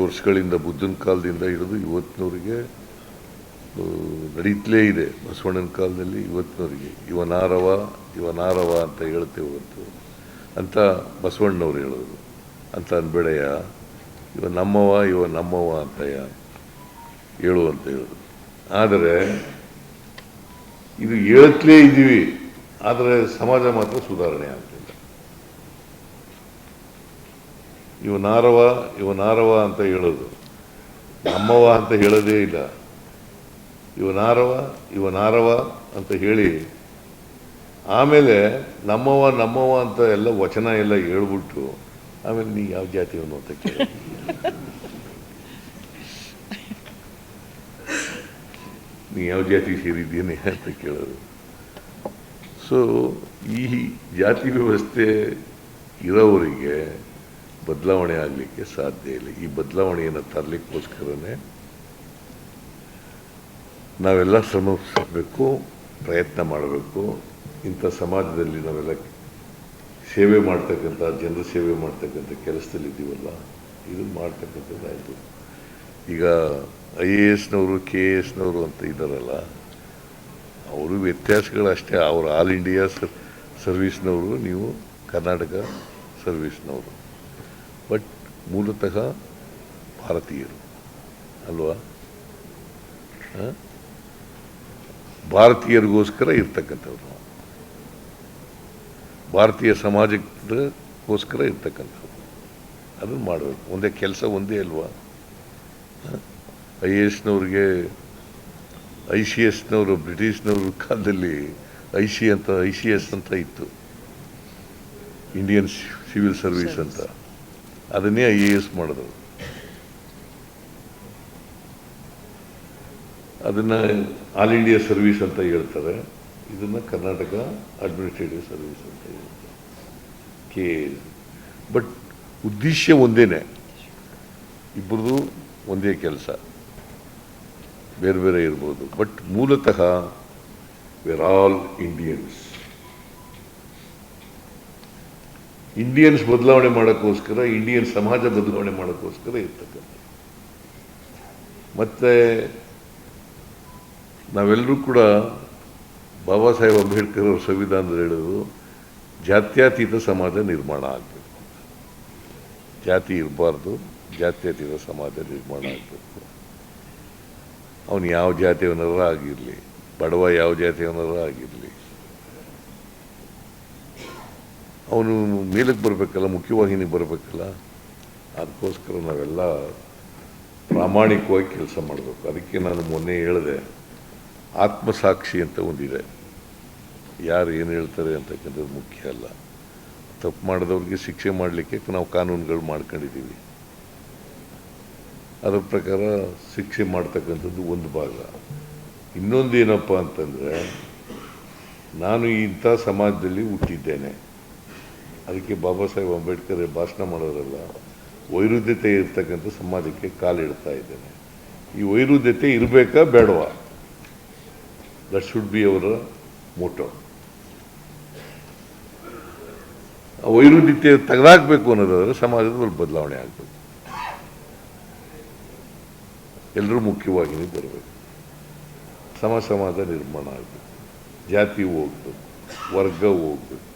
ವರ್ಷಗಳಿಂದ, ಬುದ್ಧನ ಕಾಲದಿಂದ ಹಿಡಿದು ಇವತ್ತಿನವ್ರಿಗೆ ನಡೀತಲೇ ಇದೆ. ಬಸವಣ್ಣನ ಕಾಲದಲ್ಲಿ ಇವತ್ತಿನವರಿಗೆ. ಇವನಾರವ ಇವನಾರವ ಅಂತ ಹೇಳ್ತೇವೆ ಹೊರತು. ಅಂತ ಬಸವಣ್ಣವ್ರು ಹೇಳೋದು. ಅಂತ ಅನ್ಬೇಡಯ್ಯ. ಇವ ನಮ್ಮವ ಇವ ನಮ್ಮವ ಅಂತಯ್ಯ ಹೇಳು ಅಂತ ಹೇಳೋದು. ಆದರೆ, ಇದು ಹೇಳ್ತಲೇ ಇದ್ದೀವಿ. ಆದರೆ ಸಮಾಜ ಮಾತ್ರ ಸುಧಾರಣೆ ಆಗ್ತಿಲ್ಲ. ಇವನಾರವ ಇವನಾರವ ಅಂತ ಹೇಳೋದು. ನಮ್ಮವ ಅಂತ ಹೇಳೋದೇ ಇಲ್ಲ. ಇವನಾರವ ಇವನಾರವ ಅಂತ ಹೇಳಿ ಆಮೇಲೆ ನಮ್ಮವ ನಮ್ಮವ ಅಂತ ಎಲ್ಲ ವಚನ ಎಲ್ಲ ಹೇಳ್ಬಿಟ್ಟು ಆಮೇಲೆ ನೀ ಯಾವ ಜಾತಿಯವನು ಅಂತ ಕೇಳಿ ನೀ ಯಾವ ಜಾತಿ ಸೇರಿದ್ದೀನಿ ಅಂತ ಕೇಳೋದು. ಸೊ ಈ ಜಾತಿ ವ್ಯವಸ್ಥೆ ಇರೋವರಿಗೆ ಬದಲಾವಣೆ ಆಗಲಿಕ್ಕೆ ಸಾಧ್ಯ ಇಲ್ಲ. ಈ ಬದಲಾವಣೆಯನ್ನು ತರಲಿಕ್ಕೋಸ್ಕರನೇ ನಾವೆಲ್ಲ ಶ್ರಮಿಸಬೇಕು, ಪ್ರಯತ್ನ ಮಾಡಬೇಕು. ಇಂಥ ಸಮಾಜದಲ್ಲಿ ನಾವೆಲ್ಲ ಸೇವೆ ಮಾಡ್ತಕ್ಕಂಥ, ಜನರ ಸೇವೆ ಮಾಡ್ತಕ್ಕಂಥ ಕೆಲಸದಲ್ಲಿ ಇದ್ದೀವಲ್ಲ, ಇದು ಮಾಡ್ತಕ್ಕಂಥದ್ದಾಯಿತು. ಈಗ ಐ ಎ ಎಸ್ನವರು, ಕೆ ಎ ಎಸ್ನವರು ಅಂತ ಇದ್ದಾರಲ್ಲ, ಅವರು ವ್ಯತ್ಯಾಸಗಳಷ್ಟೇ. ಅವರು ಆಲ್ ಇಂಡಿಯಾ ಸರ್, ಸರ್ವಿಸ್ನವರು, ನೀವು ಕರ್ನಾಟಕ ಸರ್ವಿಸ್ನವರು. ಬಟ್ ಮೂಲತಃ ಭಾರತೀಯರು. ಅಲ್ವಾ? ಹ? ಭಾರತೀಯರಿಗೋಸ್ಕರ ಇರ್ತಕ್ಕಂಥವ್ರು ನಾವು. ಭಾರತೀಯ ಸಮಾಜಕ್ಕೋಸ್ಕರ ಇರ್ತಕ್ಕಂಥವ್ರು. ಅದನ್ನು ಮಾಡಬೇಕು. ಒಂದೇ ಕೆಲಸ ಒಂದೇ ಅಲ್ವಾ? ಐ ಎ ಎಸ್ನವ್ರಿಗೆ ಐ ಸಿ ಎಸ್ನವರು ಬ್ರಿಟಿಷ್ನವ್ರ ಕಾಲದಲ್ಲಿ ಐ ಸಿ ಅಂತ ಐ ಸಿ ಎಸ್ ಅಂತ ಇತ್ತು. ಇಂಡಿಯನ್ ಸಿವಿಲ್ ಸರ್ವಿಸ್ ಅಂತ. ಅದನ್ನೇ ಐ ಎ ಎಸ್ ಮಾಡಿದ್ರು ಅದನ್ನ ಆಲ್ ಇಂಡಿಯಾ ಸರ್ವಿಸ್ ಅಂತ ಹೇಳ್ತಾರೆ. ಇದನ್ನ ಕರ್ನಾಟಕ ಅಡ್ಮಿನಿಸ್ಟ್ರೇಟಿವ್ ಸರ್ವಿಸ್ ಅಂತ ಹೇಳ್ತಾರೆ. ಕೆ ಬಟ್ ಉದ್ದೇಶ ಒಂದೇನೆ. ಇಬ್ಬರದು ಒಂದೇ ಕೆಲಸ. ಬೇರೆ ಬೇರೆ ಇರ್ಬೋದು. ಬಟ್ ಮೂಲತಃ ವಿರ್ ಆಲ್ ಇಂಡಿಯನ್ಸ್ ಇಂಡಿಯನ್ಸ್ ಬದಲಾವಣೆ ಮಾಡೋಕ್ಕೋಸ್ಕರ ಇಂಡಿಯನ್ ಸಮಾಜ ಬದಲಾವಣೆ ಮಾಡೋಕ್ಕೋಸ್ಕರ ಇರ್ತಕ್ಕಂಥ ಮತ್ತೆ ನಾವೆಲ್ಲರೂ ಕೂಡ ಬಾಬಾ ಸಾಹೇಬ್ ಅಂಬೇಡ್ಕರ್ ಅವರ ಸಂವಿಧಾನದಲ್ಲಿ ಹೇಳೋದು, ಜಾತ್ಯತೀತ ಸಮಾಜ ನಿರ್ಮಾಣ ಆಗಬೇಕು. ಜಾತಿ ಇರಬಾರ್ದು, ಜಾತ್ಯತೀತ ಸಮಾಜ ನಿರ್ಮಾಣ ಆಗಬೇಕು. ಅವನು ಯಾವ ಜಾತಿಯವನರ ಆಗಿರಲಿ, ಬಡವ ಯಾವ ಜಾತಿಯವನರ ಆಗಿರಲಿ ಅವನು ಮೇಲಕ್ಕೆ ಬರಬೇಕಲ್ಲ, ಮುಖ್ಯವಾಹಿನಿಗೆ ಬರಬೇಕಲ್ಲ, ಅದಕ್ಕೋಸ್ಕರ ನಾವೆಲ್ಲ ಪ್ರಾಮಾಣಿಕವಾಗಿ ಕೆಲಸ ಮಾಡಬೇಕು. ಅದಕ್ಕೆ ನಾನು ಮೊನ್ನೆ ಹೇಳಿದೆ, ಆತ್ಮಸಾಕ್ಷಿ ಅಂತ ಒಂದಿದೆ. ಯಾರು ಏನು ಹೇಳ್ತಾರೆ ಅಂತಕ್ಕಂಥದ್ದು ಮುಖ್ಯ ಅಲ್ಲ. ತಪ್ಪು ಮಾಡಿದವ್ರಿಗೆ ಶಿಕ್ಷೆ ಮಾಡಲಿಕ್ಕೆ ನಾವು ಕಾನೂನುಗಳು ಮಾಡ್ಕೊಂಡಿದ್ದೀವಿ. ಅದರ ಪ್ರಕಾರ ಶಿಕ್ಷೆ ಮಾಡ್ತಕ್ಕಂಥದ್ದು ಒಂದು ಭಾಗ. ಇನ್ನೊಂದು ಏನಪ್ಪ ಅಂತಂದರೆ, ನಾನು ಇಂಥ ಸಮಾಜದಲ್ಲಿ ಹುಟ್ಟಿದ್ದೇನೆ. ಅದಕ್ಕೆ ಬಾಬಾ ಸಾಹೇಬ್ ಅಂಬೇಡ್ಕರ್ ಭಾಷಣ ಮಾಡೋರೆಲ್ಲ ವೈರುಧ್ಯತೆ ಇರ್ತಕ್ಕಂಥ ಸಮಾಜಕ್ಕೆ ಕಾಲಿಡ್ತಾ ಇದ್ದೇನೆ. ಈ ವೈರುಧ್ಯತೆ ಇರಬೇಕಾ ಬೇಡವಾ? ದಟ್ ಶುಡ್ ಬಿ ಅವರ ಮೋಟೋ ವೈರುಧ್ಯತೆ ತೆಗೆದಾಕಬೇಕು ಅನ್ನೋದಾದ್ರೆ ಸಮಾಜದಲ್ಲಿ ಬದಲಾವಣೆ ಆಗಬೇಕು. ಎಲ್ಲರೂ ಮುಖ್ಯವಾಗಿ ಬರಬೇಕು. ಸಮ ಸಮಾಜ ನಿರ್ಮಾಣ ಆಗಬೇಕು. ಜಾತಿ ಹೋಗ್ಬೇಕು. ವರ್ಗ ಹೋಗ್ಬೇಕು.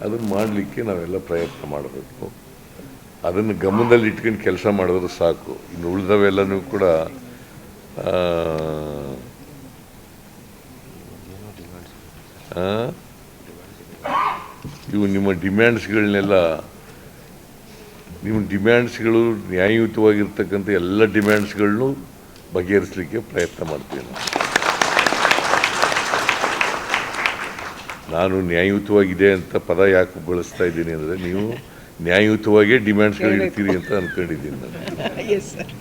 ಅದನ್ನು ಮಾಡಲಿಕ್ಕೆ ನಾವೆಲ್ಲ ಪ್ರಯತ್ನ ಮಾಡಬೇಕು ಅದನ್ನು ಗಮನದಲ್ಲಿ ಇಟ್ಕೊಂಡು ಕೆಲಸ ಮಾಡಿದ್ರೆ ಸಾಕು ಇನ್ನು ಉಳಿದವೆಲ್ಲನೂ ಕೂಡ? ಇವು ನಿಮ್ಮ ಡಿಮ್ಯಾಂಡ್ಸ್ಗಳನ್ನೆಲ್ಲ, ನಿಮ್ಮ ಡಿಮ್ಯಾಂಡ್ಸ್ಗಳು ನ್ಯಾಯಯುತವಾಗಿರ್ತಕ್ಕಂಥ ಎಲ್ಲ ಡಿಮ್ಯಾಂಡ್ಸ್ಗಳನ್ನೂ ಬಗೆಹರಿಸಲಿಕ್ಕೆ ಪ್ರಯತ್ನ ಮಾಡ್ತೀವಿ ನಾನು. ನಾನು ನ್ಯಾಯಯುತವಾಗಿದೆ ಅಂತ ಪದ ಯಾಕೆ ಬಳಸ್ತಾ ಇದ್ದೀನಿ ಅಂದರೆ ನೀವು ನ್ಯಾಯಯುತವಾಗೇ ಡಿಮ್ಯಾಂಡ್ಸ್ಗಳು ಇಡ್ತೀರಿ ಅಂತ ಅನ್ಕೊಂಡಿದ್ದೀನಿ ನಾನು. ಸರ್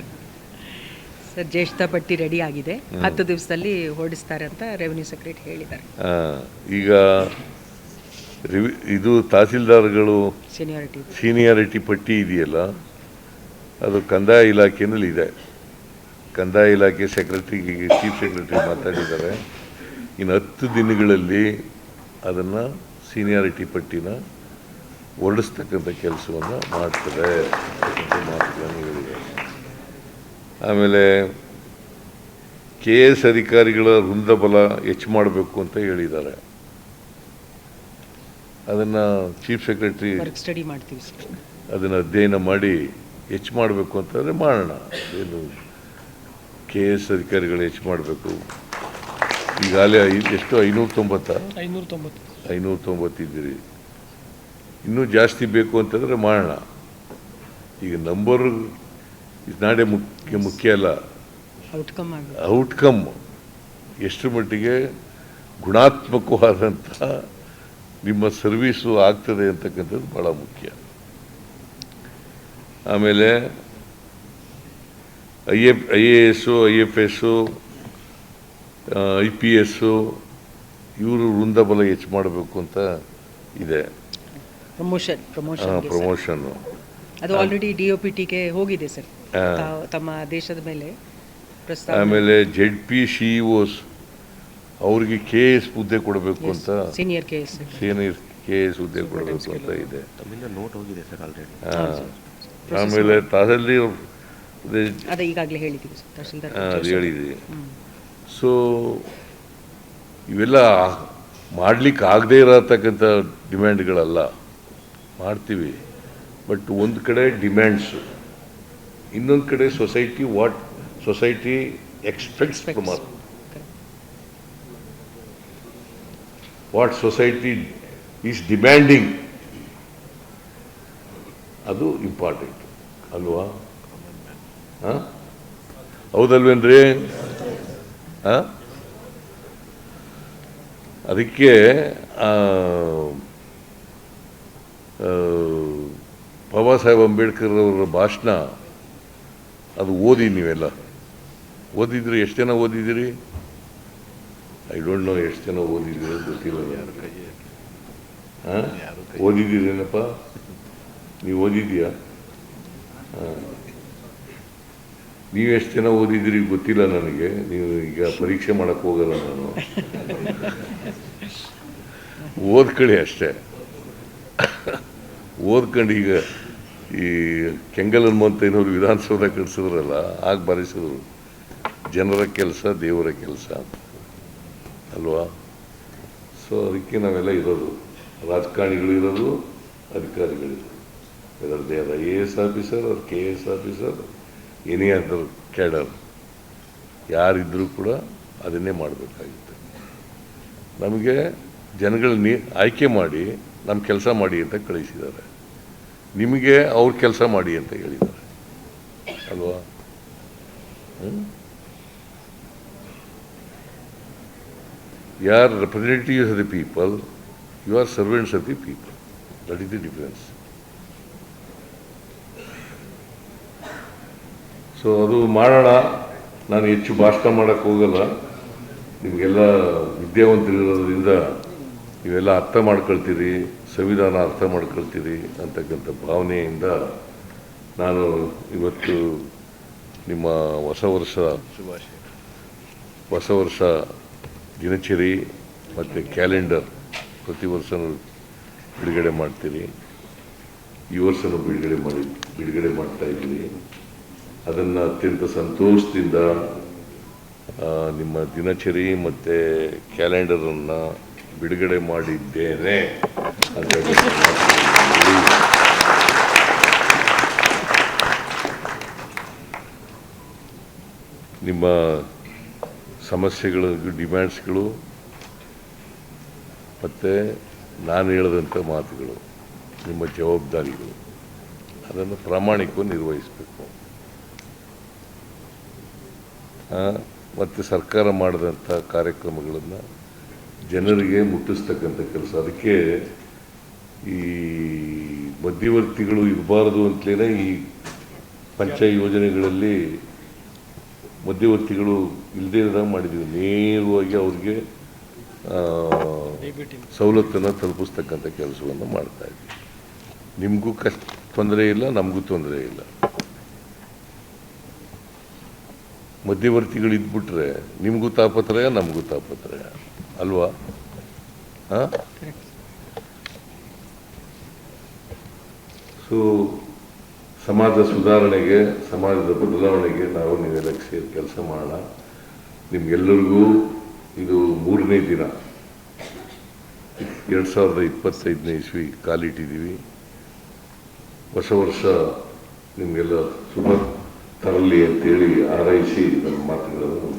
ಸರ್ ಜ್ಯೇಷ್ಠ ಪಟ್ಟಿ ರೆಡಿ ಆಗಿದೆ. ಹತ್ತು ದಿವಸದಲ್ಲಿ ಹೊರಡಿಸ್ತಾರೆ ಅಂತ ರೆವಿನ್ಯೂ ಸೆಕ್ರೆಟರಿ ಹೇಳಿದ್ದಾರೆ. ಈಗ ರಿವಿ ಇದು ತಹಸೀಲ್ದಾರ್ಗಳು ಸೀನಿಯಾರಿಟಿ ಸೀನಿಯಾರಿಟಿ ಪಟ್ಟಿ ಇದೆಯಲ್ಲ ಅದು ಕಂದಾಯ ಇಲಾಖೆಯಲ್ಲಿ ಇದೆ. ಕಂದಾಯ ಇಲಾಖೆ ಸೆಕ್ರೆಟರಿ ಚೀಫ್ ಸೆಕ್ರೆಟರಿ ಮಾತಾಡಿದ್ದಾರೆ. ಇನ್ನು ಹತ್ತು ದಿನಗಳಲ್ಲಿ ಅದನ್ನು ಸೀನಿಯಾರಿಟಿ ಪಟ್ಟಿನ ಹೊರಡಿಸ್ತಕ್ಕಂಥ ಕೆಲಸವನ್ನು ಮಾಡ್ತಾರೆ. ಅಂತಕ್ಕಂಥ ಮಾತುಗಳನ್ನು ಹೇಳಿದೆ ಆಮೇಲೆ ಕೆ ಎಸ್ ಅಧಿಕಾರಿಗಳ ವೃಂದಬಲ ಹೆಚ್ಚು ಮಾಡಬೇಕು ಅಂತ ಹೇಳಿದ್ದಾರೆ. ಅದನ್ನು ಚೀಫ್ ಸೆಕ್ರೆಟರಿ ಸ್ಟಡಿ ಮಾಡ್ತೀವಿ ಅದನ್ನು ಅಧ್ಯಯನ ಮಾಡಿ ಹೆಚ್ಚು ಮಾಡಬೇಕು ಅಂತಂದರೆ ಮಾಡೋಣ. ಏನು ಕೆ ಎಸ್ ಅಧಿಕಾರಿಗಳು ಹೆಚ್ಚು ಮಾಡಬೇಕು? ಈಗಾಗಲೇ ಐ ಎಷ್ಟು? ಐನೂರ ತೊಂಬತ್ತ ಐನೂರ ತೊಂಬತ್ತು ಐನೂರ ತೊಂಬತ್ತಿದ್ದೀರಿ ಇನ್ನೂ ಜಾಸ್ತಿ ಬೇಕು ಅಂತಂದರೆ ಮಾಡೋಣ ಈಗ ನಂಬರ್ ಇದು ನಾಡೆ ಮುಖ್ಯ ಮುಖ್ಯ ಅಲ್ಲ. ಔಟ್ಕಮ್ ಎಷ್ಟು ಮಟ್ಟಿಗೆ ಗುಣಾತ್ಮಕವಾದಂಥ ನಿಮ್ಮ ಸರ್ವೀಸು ಆಗ್ತದೆ ಅಂತಕ್ಕಂಥದ್ದು ಭಾಳ ಮುಖ್ಯ. ಆಮೇಲೆ I F I A S I F S I P S ಇವರು ವೃಂದಬಲ ಹೆಚ್ಚು ಮಾಡಬೇಕು ಅಂತ ಇದೆ. ಪ್ರಮೋಷನ್ ಪ್ರಮೋಷನ್ ಪ್ರಮೋಷನ್ ಅದು ಆಲ್ರೆಡಿ ಡಿ ಒ ಪಿ ಟಿಗೆ ಹೋಗಿದೆ ಸರ್. ತಾವು ತಮ್ಮ ದೇಶದ ಮೇಲೆ ಪ್ರಸ್ತಾವ. ಆಮೇಲೆ ಜೆಡ್ ಪಿ ಸಿ ಓಸ್ ಅವ್ರಿಗೆ ಕೆ ಎಸ್ ಹುದ್ದೆ ಕೊಡಬೇಕು ಅಂತ senior K S senior K S ಹುದ್ದೆ ಕೊಡಬೇಕು ಅಂತ ಇದೆ. ನೋಟ್ ಹೋಗಿದೆ ಸರ್ ಆಲ್ರೆಡಿ ಆಮೇಲೆ ತಹಸೀಲ್ದಾರ್ ಅದು ಈಗಾಗಲೇ ಹೇಳಿದ್ದೀವಿ ಸರ್ ಹೇಳಿದ್ವಿ. ಹ್ಮ್. ಸೊ ಇವೆಲ್ಲ ಮಾಡ್ಲಿಕ್ಕೆ ಆಗದೇ ಇರತಕ್ಕಂಥ ಡಿಮ್ಯಾಂಡ್ಗಳಲ್ಲ. ಮಾಡ್ತೀವಿ. ಬಟ್ ಒಂದು ಕಡೆ ಡಿಮ್ಯಾಂಡ್ಸು ಇನ್ನೊಂದು ಕಡೆ society what society expects from us what society is demanding ಅದು ಇಂಪಾರ್ಟೆಂಟ್ ಅಲ್ವಾ? ಹಾಂ? ಹೌದಲ್ವೇನ್ರಿ? ಅದಕ್ಕೆ ಬಾಬಾ ಸಾಹೇಬ್ ಅಂಬೇಡ್ಕರ್ ಅವರ ಭಾಷಣ, ಅದು ಓದಿ ನೀವೆಲ್ಲ. ಓದಿದ್ರಿ ಎಷ್ಟು ಜನ ಓದಿದ್ದೀರಿ? ಐ ಡೋಂಟ್ ನೋ ಎಷ್ಟು ಜನ ಓದಿದ್ದೀರಿ ಗೊತ್ತಿಲ್ಲ ಓದಿದ್ದೀರೇನಪ್ಪ? ನೀವು ಓದಿದ್ದೀಯಾ? ಹಾಂ ನೀವು ಎಷ್ಟು ಜನ ಓದಿದ್ದೀರಿ ಗೊತ್ತಿಲ್ಲ ನನಗೆ. ನೀವು ಈಗ ಪರೀಕ್ಷೆ ಮಾಡಕ್ಕೆ ಹೋಗಲ್ಲ ನಾನು. ಓದ್ಕೊಳ್ಳಿ ಅಷ್ಟೇ. ಓದ್ಕೊಂಡು ಈಗ ಈ ಕೆಂಗಲ್ ಏನೋ ವಿಧಾನಸೌಧ ಕಳಿಸಿದ್ರಲ್ಲ ಆಗ ಬರೆಸಿದ್ರು. ಜನರ ಕೆಲಸ, ದೇವರ ಕೆಲಸ ಅಲ್ವಾ? ಸೊ ಅದಕ್ಕೆ ನಾವೆಲ್ಲ ಇರೋದು. ರಾಜಕಾರಣಿಗಳು ಇರೋದು ಅಧಿಕಾರಿಗಳಿರೋದು whether they are I A S officer, ಅವ್ರ K A S officer any other cadre ಯಾರಿದ್ದರೂ ಕೂಡ ಅದನ್ನೇ ಮಾಡಬೇಕಾಗಿತ್ತು. ನಮಗೆ ಜನಗಳನ್ನ ಆಯ್ಕೆ ಮಾಡಿ ನಮ್ಮ ಕೆಲಸ ಮಾಡಿ ಅಂತ ಕಳಿಸಿದ್ದಾರೆ. ನಿಮಗೆ ಅವ್ರ ಕೆಲಸ ಮಾಡಿ ಅಂತ ಹೇಳಿದ್ದಾರೆ. ಅಲ್ವಾ? You are representatives of the people you are servants of the people that is the difference so ಅದು ಮಾಡೋಣ. ನಾನು ಹೆಚ್ಚು ಭಾಷಣ ಮಾಡೋಕ್ಕೆ ಹೋಗಲ್ಲ. ನಿಮಗೆಲ್ಲ ವಿದ್ಯಾವಂತರಿರೋದ್ರಿಂದ ನೀವೆಲ್ಲ ಅರ್ಥ ಮಾಡ್ಕೊಳ್ತೀರಿ, ಸಂವಿಧಾನ ಅರ್ಥ ಮಾಡ್ಕೊಳ್ತೀರಿ ಅಂತಕ್ಕಂಥ ಭಾವನೆಯಿಂದ ನಾನು ಇವತ್ತು ನಿಮ್ಮ ಹೊಸ ವರ್ಷ ಹೊಸ ವರ್ಷ ದಿನಚರಿ ಮತ್ತು ಕ್ಯಾಲೆಂಡರ್ ಪ್ರತಿ ವರ್ಷನೂ ಬಿಡುಗಡೆ ಮಾಡ್ತೀರಿ. ಈ ವರ್ಷನೂ ಬಿಡುಗಡೆ ಮಾಡಿ, ಬಿಡುಗಡೆ ಮಾಡ್ತಾ ಇದ್ದೀರಿ ಅದನ್ನು ಅತ್ಯಂತ ಸಂತೋಷದಿಂದ ನಿಮ್ಮ ದಿನಚರಿ ಮತ್ತು ಕ್ಯಾಲೆಂಡರನ್ನು ಬಿಡುಗಡೆ ಮಾಡಿದ್ದೇನೆ ನಿಮ್ಮ ಸಮಸ್ಯೆಗಳು, ಡಿಮ್ಯಾಂಡ್ಸ್ಗಳು, ಮತ್ತು ನಾನು ಹೇಳಿದಂಥ ಮಾತುಗಳು, ನಿಮ್ಮ ಜವಾಬ್ದಾರಿಗಳು, ಅದನ್ನು ಪ್ರಾಮಾಣಿಕವಾಗಿ ನಿರ್ವಹಿಸಬೇಕು. ಮತ್ತು ಸರ್ಕಾರ ಮಾಡಿದಂಥ ಕಾರ್ಯಕ್ರಮಗಳನ್ನು ಜನರಿಗೆ ಮುಟ್ಟಿಸ್ತಕ್ಕಂಥ ಕೆಲಸ. ಅದಕ್ಕೆ ಈ ಮಧ್ಯವರ್ತಿಗಳು ಇರಬಾರದು ಅಂತಲೇ ಈ ಪಂಚ ಯೋಜನೆಗಳಲ್ಲಿ ಮಧ್ಯವರ್ತಿಗಳು ಇಲ್ಲದೇ ಇದ್ದಾಗ ಮಾಡಿದ್ದೀವಿ. ನೇರವಾಗಿ ಅವ್ರಿಗೆ ಸವಲತ್ತನ್ನು ತಲುಪಿಸ್ತಕ್ಕಂಥ ಕೆಲಸವನ್ನು ಮಾಡ್ತಾ ಇದ್ದೀವಿ. ನಿಮಗೂ ಕಷ್ಟ, ತೊಂದರೆ ಇಲ್ಲ, ನಮಗೂ ತೊಂದರೆ ಇಲ್ಲ. ಮಧ್ಯವರ್ತಿಗಳು ಇದ್ಬಿಟ್ರೆ ನಿಮಗೂ ತಾಪತ್ರಯ, ನಮಗೂ ತಾಪತ್ರಯ. ಅಲ್ವಾ? ಹಾಂ? ಸೊ ಸಮಾಜ ಸುಧಾರಣೆಗೆ, ಸಮಾಜದ ಬದಲಾವಣೆಗೆ ನಾವು ನೀವೆಲ್ಲ ಸೇರಿ ಕೆಲಸ ಮಾಡೋಣ. ನಿಮ್ಗೆಲ್ಲರಿಗೂ ಇದು ಮೂರನೇ ದಿನ. ಎರಡು ಸಾವಿರದ ಇಪ್ಪತ್ತೈದನೇ ಇಸ್ವಿ, ಕಾಲಿಟ್ಟಿದ್ದೀವಿ. ಹೊಸ ವರ್ಷ ನಿಮಗೆಲ್ಲ ಶುಭ ತರಲಿ ಅಂತೇಳಿ ಆರೈಸಿ ನಮ್ಮ ಮಾತುಗಳನ್ನು.